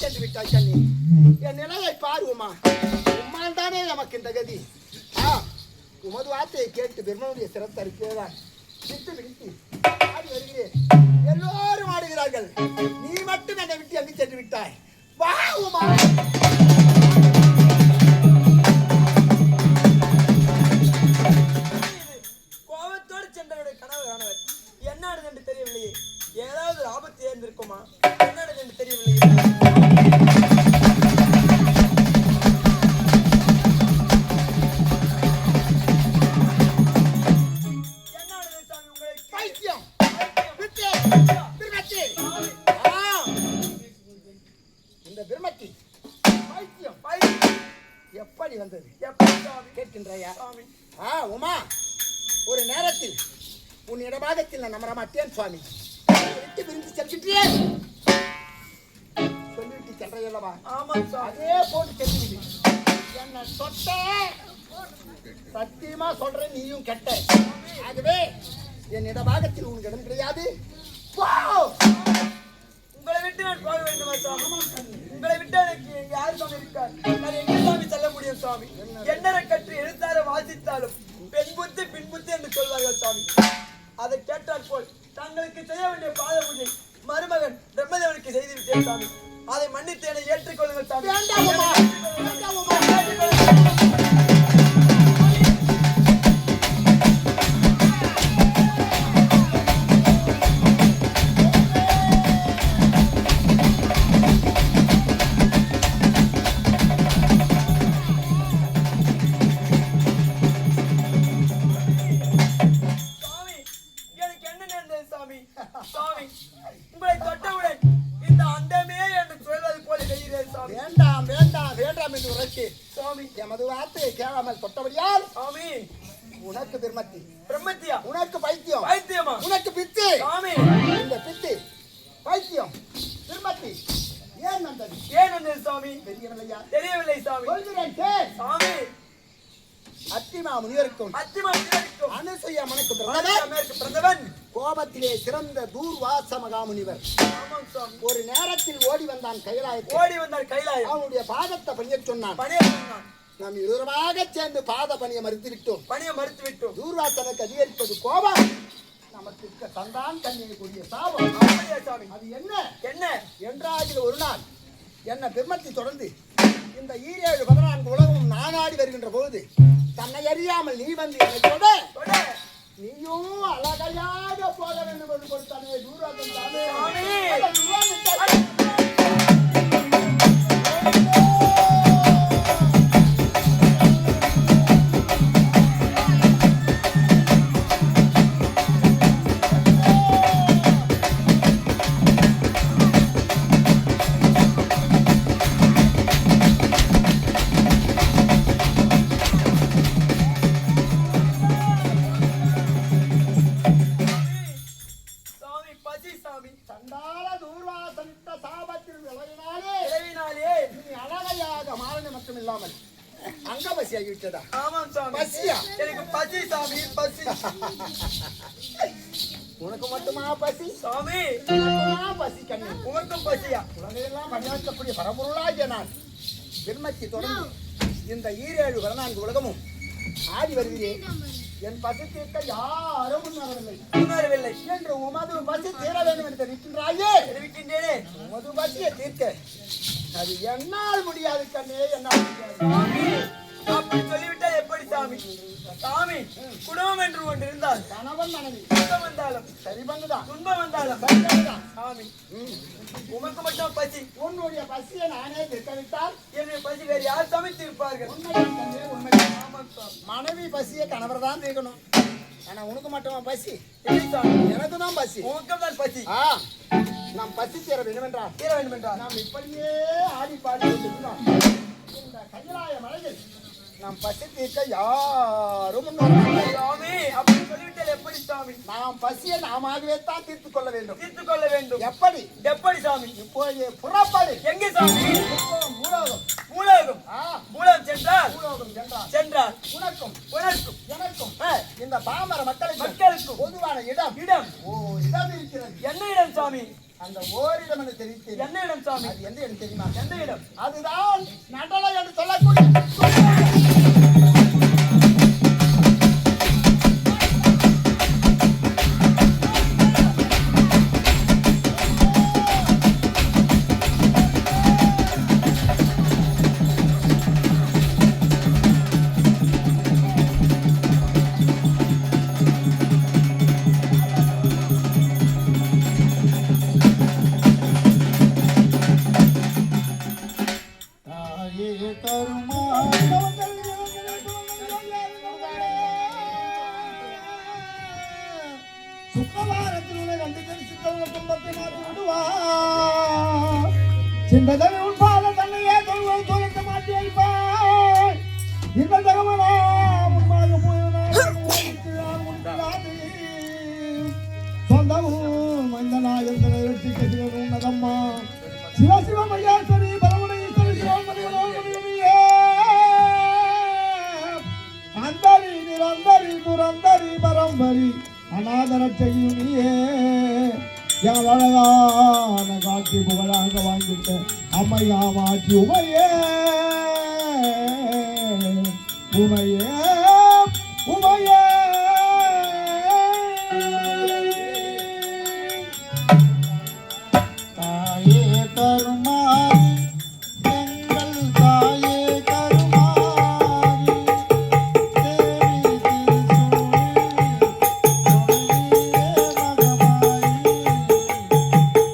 கண்ணி. என் நிலையை பாரு உமா. உம்மால் தானே நமக்கு இந்த கதி. ஆ உமது வார்த்தையை கேட்டு பெருமனுடைய சிரத்தை இருக்கிறதா விட்டு விட்டு ஆடி வருகிறேன். எல்லோரும் ஆடுகிறார்கள். நீ மட்டும் என்னை விட்டு எங்கு சென்று விட்டாய்? வா உமா. கோபத்தோடு சென்றவருடைய கனவு காணவர் என்ன என்று தெரியவில்லையே? ஏதாவது ஆபத்து ஏந்திருக்குமா என்ன என்று தெரியவில்லையே? வந்தது. கேட்கின்றாயா? ஆ உமா ஒரு நேரத்தில் உன் இடபாகத்தில் நான் அமர மாட்டேன் சுவாமி. விட்டு விருந்து செல்கின்றேன் சொல்லிவிட்டு ஆமாம் சாமி. அதே போட்டு செல்லுவிடு என்ன தொட்ட. சத்தியமா சொல்றேன் நீயும் கெட்ட. ஆகவே என் இடபாகத்தில் உனக்கு இடம் கிடையாது! உங்களை விட்டு நான் போக வேண்டுமா உங்களை விட்டு எனக்கு யார் சாமி இருக்கார்? நான் எங்க முடியும் சாமி என்னரை கற்று எழுத்தார வாசித்தாலும் பெண் புத்தி பின் புத்தி என்று சொல்வார்கள் சாமி. அதை கேட்டால் போல் தங்களுக்கு செய்ய வேண்டிய பாத பூஜை மருமகன் பிரம்மதேவனுக்கு செய்து விட்டேன் சாமி. அதை மன்னித்து என்னை ஏற்றுக்கொள்ளுங்கள் சாமி. உங்களை தொட்டவுடன் இந்த அண்டமே என்று சொல்வது போல செய்கிறேன் சாமி. வேண்டாம் வேண்டாம் வேண்டாம் என்று உரைத்து சாமி எமது வார்த்தையை கேளாமல் தொட்டபடியால் சாமி. உனக்கு பெருமத்தி பிரம்மத்தியா? உனக்கு பைத்தியம். பைத்தியமா? உனக்கு பித்து. சாமி. இந்த பித்து பைத்தியம் பெருமத்தி ஏன் வந்தது? ஏன் வந்தது சாமி? தெரியவில்லையா? தெரியவில்லை சாமி. சொல்கிறேன் சாமி. அத்திமா முனிவருக்கும் அத்திமா பிறக்கும் அனுசூயா மனுக்கு அமெரிக்க பிரதமன் கோபத்திலே சிறந்த தூர்வாச மகாமுனிவர் ஒரு நேரத்தில் ஓடி வந்தான் கைலாயத்தில் ஓடி வந்தார் கைலாயம். அவனுடைய பாதத்தை பணிய சொன்னான். நாம் இருவருமாக சேர்ந்து பாத பணியை மறுத்து விட்டோம் பணியை மறுத்து விட்டோம் தூர்வாசனுக்கு அதிகரிப்பது கோபம். நமக்கு தந்தான் கண்ணியக்கூடிய சாபம். அது என்ன? என்ன? என்றாகில் ஒரு நாள் என்ன பெருமத்தை தொடர்ந்து இந்த ஈரேழு பதினான்கு உலகமும் நானாடி வருகின்ற போது தன்னை அறியாமல் நீ வந்து என்னை. நீயும் அழகையாக போக வேண்டும் என்று கொடுத்தானே தூராதன் தானே அங்கபசி ஆகிவிட்டதா ஆமாம் சாமி. பசியா? எனக்கு பசி சாமி பசி. உனக்கு மட்டுமா பசி? சாமி. பசி கண்ணு? உனக்கும் பசியா? உலகையெல்லாம் பணியாற்றக்கூடிய பரம்பொருளாகிய நான். பெருமத்தி தொடர்ந்து இந்த ஈரேழு பதினான்கு உலகமும் ஆடி வருகிறேன். என் பசி தீர்க்க யாரும் முன்வரவில்லை உணரவில்லை. என்று உமது பசி தீர வேண்டும் என்று தெரிவிக்கின்றாயே. தெரிவிக்கின்றேனே. உமது பசியை தீர்க்க அது என்னால் முடியாது கண்ணே என்னால் முடியாது. இருந்தால் கணவன் மனைவி துன்பம் வந்தாலும் சரி பங்குதான் துன்பம் வந்தாலும் சரிதான். சாமி. உமக்கு மட்டும் பசி உன்னுடைய பசியை நானே தீர்க்கவிட்டால் என்னுடைய பசி வேறு யார் சமைத்து இருப்பார்கள் மனைவி பசியை கணவர் தான் தீர்க்கணும். ஆனா உனக்கு மட்டுமா பசி? எனக்கு தான் பசி. உமக்கும் தான் பசி. ஆ நாம் பசி தீர வேண்டும் என்றால் தீர வேண்டும் என்றார் நாம் இப்படியே ஆடி பாடி கைலாய மலையில் நாம் பசி தீர்க்க யாரும் முன்வரவில்லை. சாமி அப்படி சொல்லிவிட்டால் எப்படி சாமி? நாம் பசியை நாமாகவே தான் தீர்த்து கொள்ள வேண்டும். தீர்த்துக் கொள்ள வேண்டும். எப்படி? எப்படி சாமி? இப்போது புறப்படு. எங்கே சாமி? மூலோகம். மூலகம். மூலம் சென்றால்? மூலோகம் சென்றார் சென்றால்? உனக்கும் உனக்கும். எனக்கும் இந்த பாமர மக்களுக்கு மக்களுக்கும். பொதுவான இடம். இடம். ஓ இடம் இருக்கிறது. என்ன இடம் சாமி? சுவாமி அந்த ஓரிடம் என்று தெரிவித்தேன். என்ன இடம் சுவாமி அது எந்த இடம் தெரியுமா? எந்த இடம்? அதுதான் நடலை தாயே கருமா சுக்கவாரத்தில் கண்டு சித்தவங்க துன்பத்தை விடுவா சிந்ததனை உட்பாத தன்னையே தொழுவது தொலைக்க மாட்டி வைப்பாய் இந்த தகவலா முன்பாக சொந்தமும் வெற்றி உன்னதம்மா நிரந்தரி புரந்தரி பரம்பரி அநாதர செய்யும் நீயே. எங்கள் அழகான காட்சி புகழாக வாங்கிட்ட அம்மையா மாற்றி உமையே. உமையே.